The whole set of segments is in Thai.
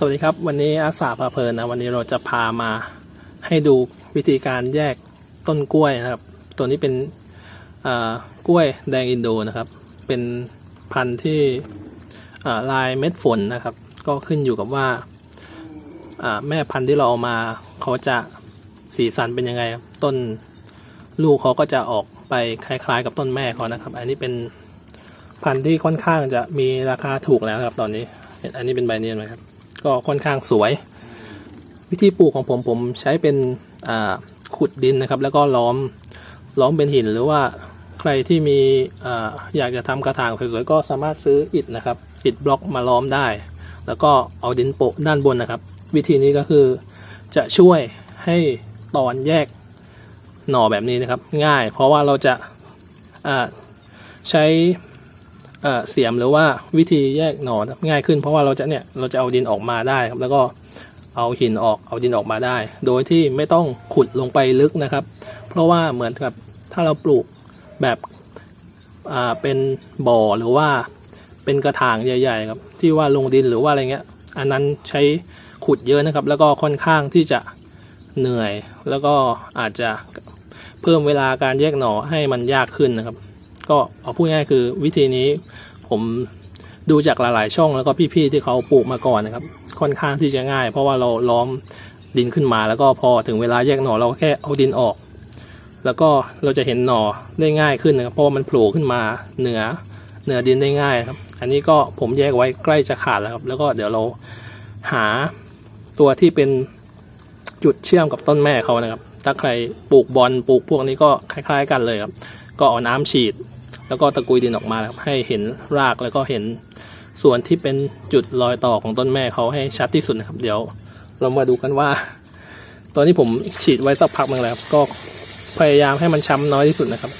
สวัสดีครับ วันนี้อาสาพาเพลินนะวันนี้เราจะพามาให้ดูวิธีการแยกต้นกล้วยนะครับ ตัวนี้เป็นกล้วยแดงอินโดนะครับ เป็นพันธุ์ที่ลายเม็ดฝนนะครับ ก็ขึ้นอยู่กับว่าแม่พันธุ์ที่เราเอามาเขาจะสีสันเป็นยังไงต้นลูกเขาก็จะออกไปคล้ายๆ กับต้นแม่เขานะครับ อันนี้เป็นพันธุ์ที่ค่อนข้างจะมีราคาถูกแล้วครับตอนนี้อันนี้เป็นใบเนียนไหมครับ ก็ค่อนข้างสวย วิธีปลูกของผมผมใช้เป็นขุดดินนะครับ แล้วก็ล้อมล้อมเป็นหินหรือว่าใครที่มีออยากจะทำกระถางสวยๆก็สามารถซื้ออิฐนะครับอิฐบล็อกมาล้อมได้ แล้วก็เอาดินโปะด้านบนนะครับ วิธีนี้ก็คือจะช่วยให้ตอนแยกหน่อแบบนี้นะครับ ง่าย เพราะว่าเราจะใช้ เสียมหรือว่าวิธีแยกหน่อง่ายขึ้นเพราะว่าเราจะเนี่ยเราจะเอาดินออกมาได้ครับ แล้วก็เอาหินออกเอาดินออกมาได้ โดยที่ไม่ต้องขุดลงไปลึกนะครับ เพราะว่าเหมือนกับถ้าเราปลูกแบบเป็นบ่อหรือว่าเป็นกระถางใหญ่ ๆ ครับ ที่ว่าลงดินหรือว่าอะไรเงี้ย อันนั้นใช้ขุดเยอะนะครับ แล้วก็ค่อนข้างที่จะเหนื่อย แล้วก็อาจจะเพิ่มเวลาการแยกหน่อให้มันยากขึ้นนะครับ ก็เอาพูดง่ายคือวิธีนี้ผมดูจากหลาย ๆ ช่องแล้วก็พี่ ๆ ที่เขาปลูกมาก่อนนะครับ ค่อนข้างที่จะง่าย เพราะว่าเราล้อมดินขึ้นมา แล้วก็พอถึงเวลาแยกหน่อเราก็แค่เอาดินออก แล้วก็เราจะเห็นหน่อได้ง่ายขึ้นนะครับเพราะว่ามันโผล่ขึ้นมาเหนือเหนือดินได้ง่ายครับ อันนี้ก็ผมแยกไว้ใกล้จะขาดแล้วครับ แล้วก็เดี๋ยวเราหาตัวที่เป็นจุดเชื่อมกับต้นแม่เขานะครับ ถ้าใครปลูกบอลปลูกพวกนี้ก็คล้าย ๆ กันเลยครับ ก็เอาน้ำฉีด แล้วก็ตะกุยดินออกมาครับให้เห็นรากแล้วก็เห็นส่วนที่เป็นจุดรอยต่อของต้นแม่เขาให้ชัดที่สุดนะครับ เดี๋ยวเรามาดูกันว่า ตอนนี้ผมฉีดไว้สักพักหนึ่งแล้วก็พยายามให้มันช้ำน้อยที่สุดนะครับ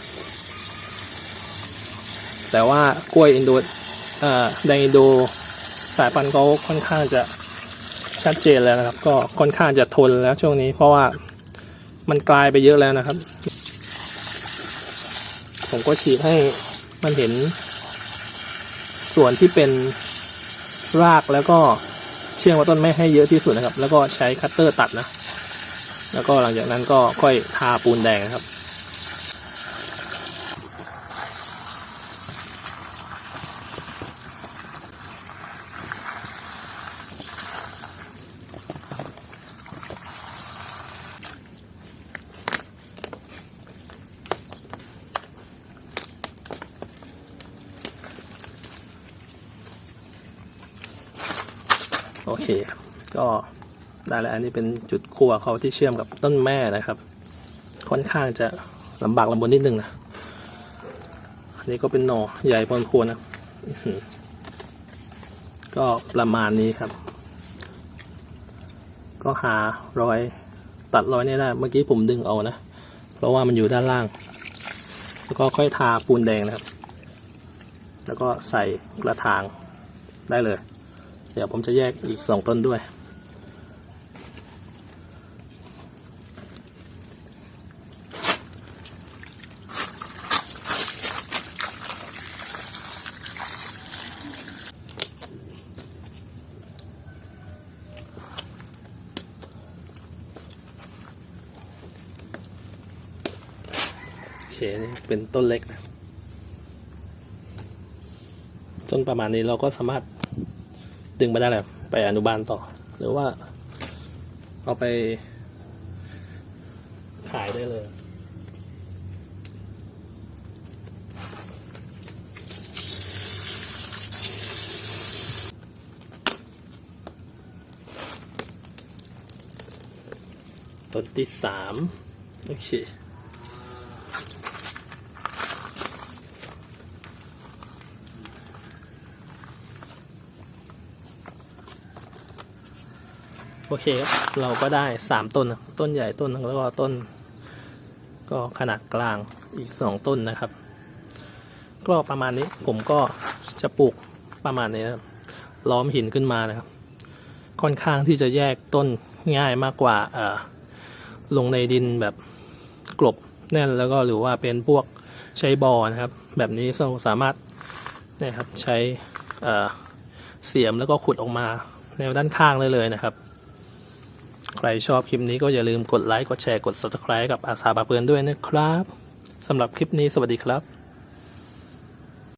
แต่ว่ากล้วยอินโดอ่อแดงอินโดสายพันธุ์เขาค่อนข้างจะชัดเจนแล้วนะครับ ก็ค่อนข้างจะทนแล้วช่วงนี้ เพราะว่ามันกลายไปเยอะแล้วนะครับ ผมก็ฉีดให้มันเห็น ส่วนที่เป็นรากแล้วก็เชื่อมกับต้นไม้ให้เยอะที่สุดนะครับ แล้วก็ใช้คัตเตอร์ตัดนะ แล้วก็หลังจากนั้นก็ค่อยทาปูนแดงนะครับ โอเค ก็ได้แล้วอันนี้เป็นจุดขั้วเขาที่เชื่อมกับต้นแม่นะครับ ค่อนข้างจะลำบากลำบนนิดนึงนะอันนี้ก็เป็นหน่อใหญ่พอควรนะก็ประมาณนี้ครับ ก็หารอยตัดรอยนี้ได้เมื่อกี้ผมดึงเอานะ เพราะว่ามันอยู่ด้านล่าง แล้วก็ค่อยทาปูนแดงนะครับ แล้วก็ใส่กระถางได้เลย เดี๋ยวผมจะแยกอีกสองต้นด้วยโอเคนี่เป็นต้นเล็กนะต้นประมาณนี้เราก็สามารถ ดึงไปได้แหละไปอนุบาลต่อ หรือว่า เอาไป ขายได้เลยต้นที่สามโอเค โอเคครับเราก็ได้สามต้นต้นใหญ่ต้นแล้วก็ต้น ก็ขนาดกลางอีกสองต้นนะครับ ก็ประมาณนี้ผมก็จะปลูกประมาณนี้นะครับล้อมหินขึ้นมานะครับ ค่อนข้างที่จะแยกต้นง่ายมากกว่าเอ่อลงในดินแบบกลบแน่นแล้วก็หรือว่าเป็นพวกใช้บอนะครับ แบบนี้เราสามารถนะครับใช้เอ่อเสียมแล้วก็ขุดออกมาแนวด้านข้างได้เลยนะครับ ใครชอบคลิปนี้ก็อย่าลืมกดไลค์ กดแชร์ กด subscribe กับอาสาบาเพื่อนด้วยนะครับสำหรับคลิปนี้สวัสดีครับ